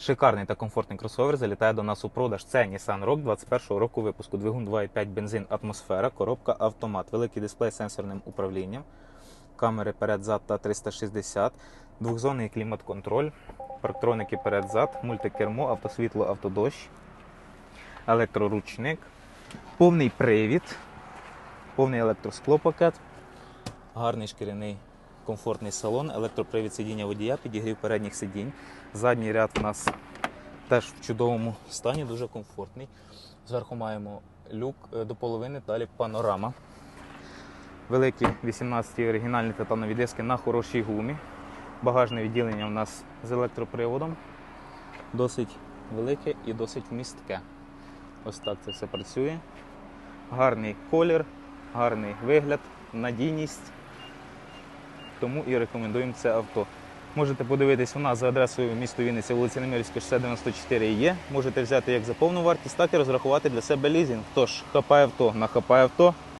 Шикарний та комфортний кросовер залітає до нас у продаж. Це Nissan Rogue 21 року випуску. Двигун 2.5 бензин, атмосфера, коробка автомат, великий дисплей з сенсорним управлінням, камери перед-зад та 360, двохзонний клімат-контроль, парктроники перед-зад, мультикермо, автосвітло, автодощ, електроручник, повний привід, повний електросклопакет, гарний шкіряний комфортний салон, електропривід сидіння водія, підігрів передніх сидінь. Задній ряд у нас теж в чудовому стані, дуже комфортний. Зверху маємо люк е, до половини, далі панорама. Великі 18 оригінальні титанові диски на хорошій гумі. Багажне відділення у нас з електроприводом. Досить велике і досить вмістке. Ось так це все працює. Гарний колір, гарний вигляд, надійність. Тому і рекомендуємо це авто. Можете подивитись у нас за адресою місто Вінниця, вулиця Немирівська, 694 є. Можете взяти як за повну вартість, так і розрахувати для себе лізінг. Тож, хапай авто на хапай авто.